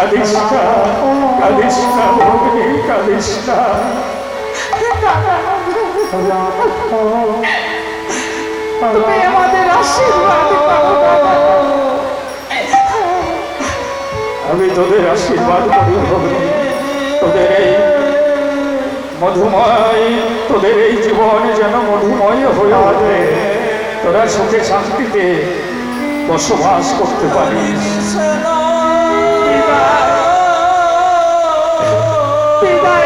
কাঁদিস না কাঁদিস না ভগ্নি কাঁদিস না তুমি আমাদের আশীর্বাদ আমি তোদের আশীর্বাদ করি ভগ্নি তোদের এই মধুময় তোদের এই জীবন যেন মধুময় হয়ে ওঠে। তোরা সুখে শান্তিতে বসবাস করতে পারিস। বিদায়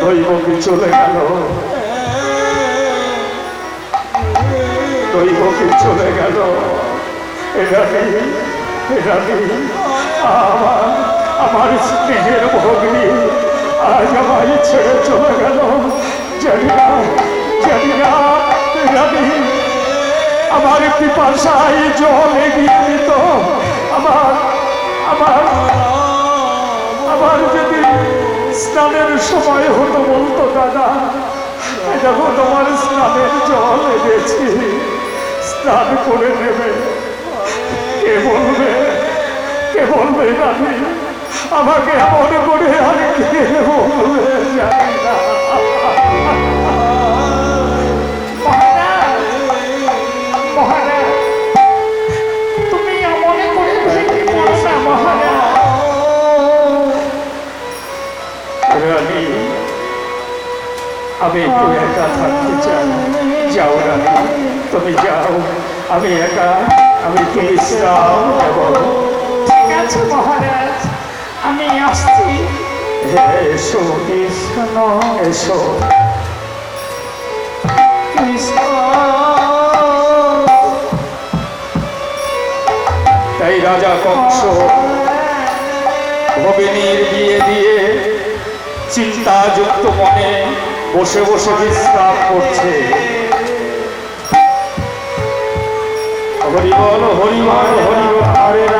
দৈবকে চলে গেল দৈবকে চলে গেল এরানি এরানি আমার আমার স্নেহের ছেড়ে চলে গেল জানি না জানি না এরানি আমার পিপাসায় জল এগিয়ে দিত আমার আমার আমার যদি স্নানের সময় হতো বলতো দাদা দেখো তোমার স্নানের জল এনেছি স্নান করে নেবে কে বলবে কে বলবে দাদি আমাকে এমন করে তুমি রানী, আমি একটু একা থাকতে চাই। যাও রানী, তুমি যাও। আমি একা, আমি তুমি নেব ঠিক আছে, মহারাজ। আমি আসছি। এসো কৃষ্ণ এসো। কৃষ্ণ। তাই রাজা কংস ভবিনীর বিয়ে দিয়ে চিন্তাযুক্ত মনে বসে বসে বিশ্রাম করছে। হরিবল হরিবল হরিবল হরে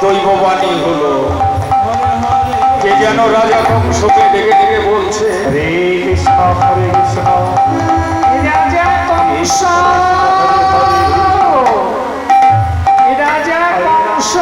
দৈববাণী হলো। কে যেন রাজা কংসকে ডেকে ডেকে বলছে হরে কৃষ্ণ হরে কৃষ্ণ। রাজা কংস রাজা কংস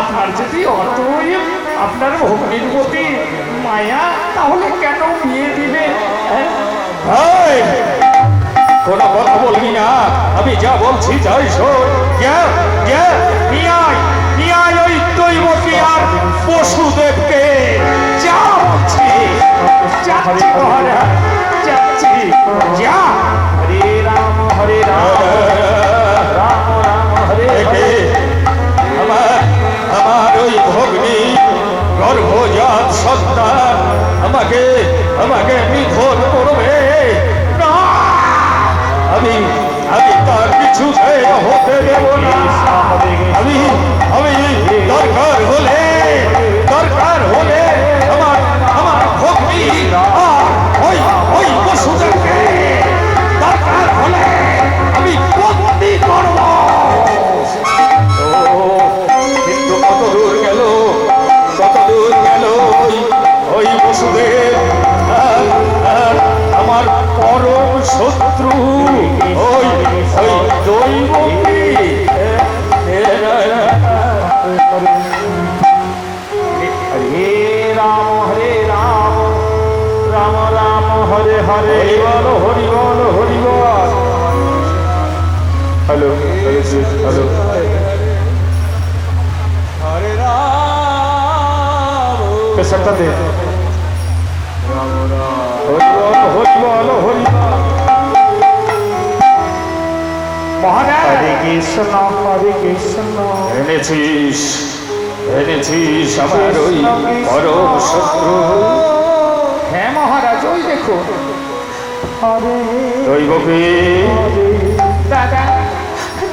আপনার যদি অতই আপনার ভগ্নির প্রতি মায়া তাহলে কেন বিয়ে দিবে? কোনো কথা বলবি না। আমি যা বলছি তাই শোন। যা যা নিয়ে আয় নিয়ে আয় ওই দৈবকী আর বসুদেবকে। যা বলছি। যাচ্ছি মহারাজ যাচ্ছি যা হরে রাম হরে রাম। রাম রাম হরে আমার আমার ওই ভগ্নি গর্ভজাত সত্তা আমাকে আমাকে নিধন করবে হ্যালো হরে রাম পেশাটা দে হরি বল হরি বল হরি মহারাজ হরে কৃষ্ণ। হরে কৃষ্ণ এনেছিস এনেছিস আমার ওই পরম শত্রু হ্যাঁ মহারাজ ওই দেখুন দৈবকে দাদা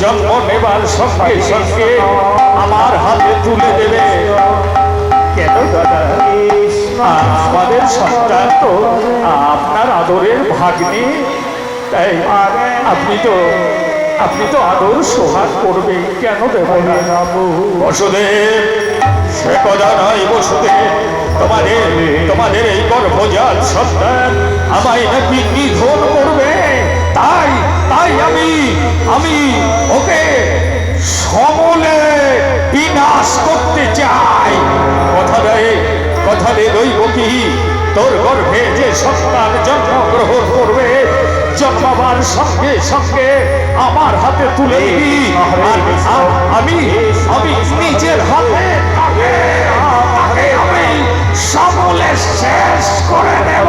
জন্ম নেবার সঙ্গে সঙ্গে আমার হাতে তুলে দেবে। কেন দাদা? আমাদের সন্তান তো আপনার আদরের ভাগ্নে। তাই আপনি তো আপনি তো আদর সোহাগ করবে কেন দেব না? বসুদেব, সে কথা নয় বসুদেব। তোমাদের তোমাদের এই গর্ভজাত সন্তান আমায় নাকি নিধন করবে? তাই তাই আমি আমি ওকে সমলে বিনাশ করতে চাই। কথা দেয় কথা দে দৈব কি? তোর গর্ভে যে সন্তান জন্মগ্রহণ করবে, জন্মাবার সঙ্গে সঙ্গে আমার হাতে তুলে আমি আমি নিজের হাতে আমি সমলে শেষ করে দেব।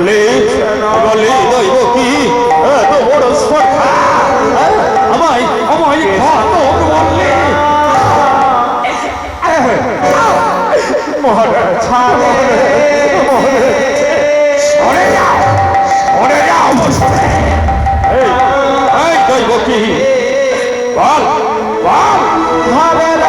বলে বলে দৈব কি? এত বড় স্পর্ধা? আমায় আমায় ঘাতক বললে মহারাজ সরে যাও সরে যাও এই দৈব কি? বল বল। তোর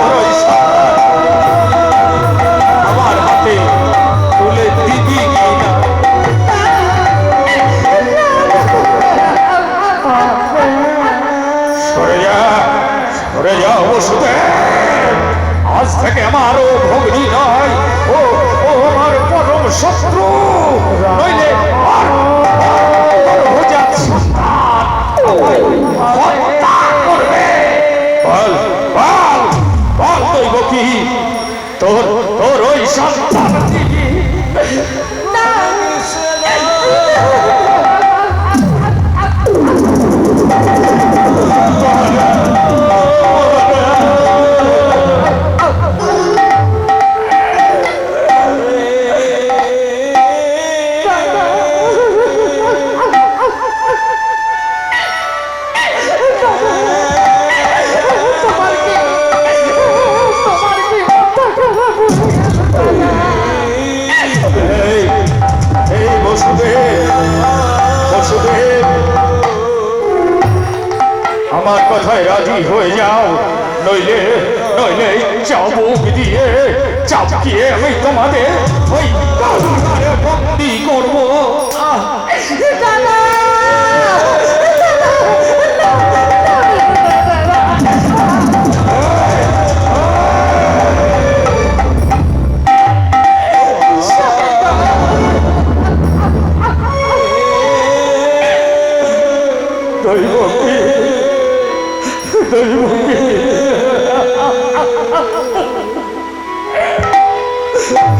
তোর তোর ওই সন্তান। হয়ে যাও নইলে নইলে চাবুক দিয়ে চাপকিয়ে আমি তোমাদের ওই করব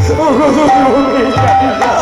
ওগো দৈব কি জানি না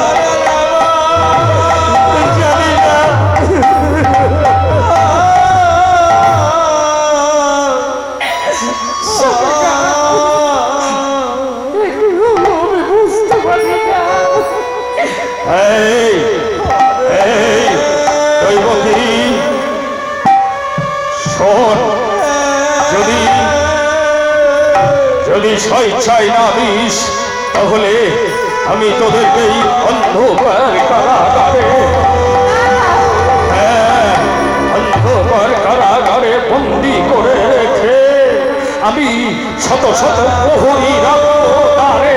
আমি শত শত প্রহরী তারে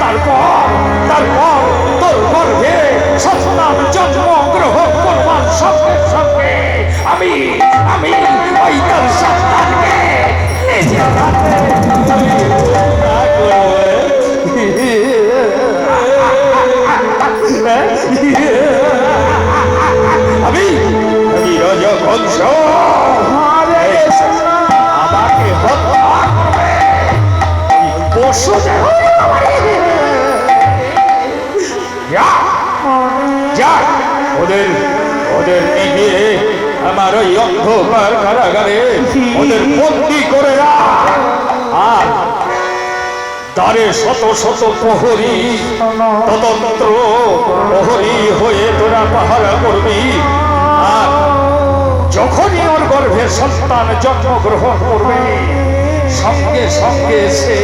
তারপর তারপর তোর গর্ভে সন্তান জন্ম গ্রহণ করবার সঙ্গে সঙ্গে আমি আমি ওই তোর সন্তানকে আমি আমি রাজা কংস আমাকে হত্যা করবে। পশু দেহ যা যা, ওদের ওদের নিয়ে আমার ওই অন্ধকার কারাগারে ওদের বন্দি করে আর দ্বারে শত শত প্রহরী তদন্ত্র প্রহরী হয়ে তোরা পাহারা করবি। আর যখনই ওর গর্ভে সন্তান জন্মগ্রহণ করবে, সঙ্গে সঙ্গে সে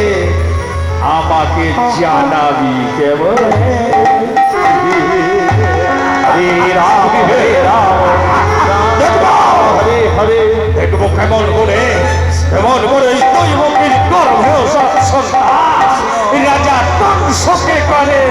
আমাকে জানাবি কেমন? হরে রাজা কংসকে করে।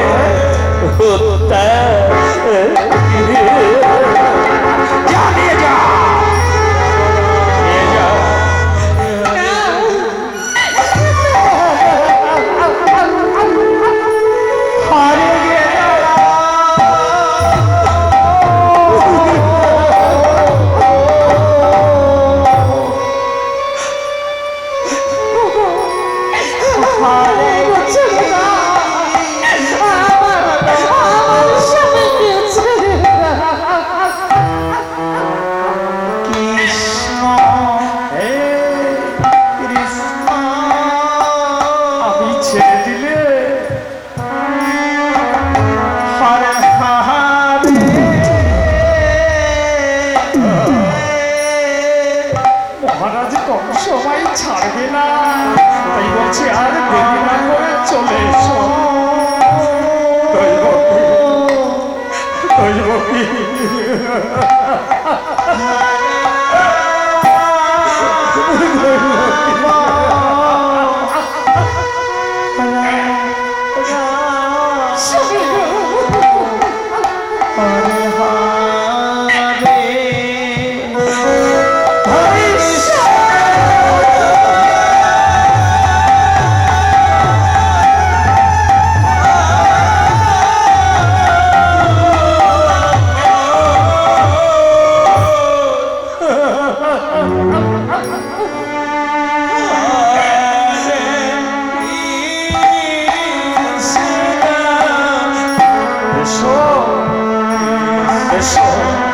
এসো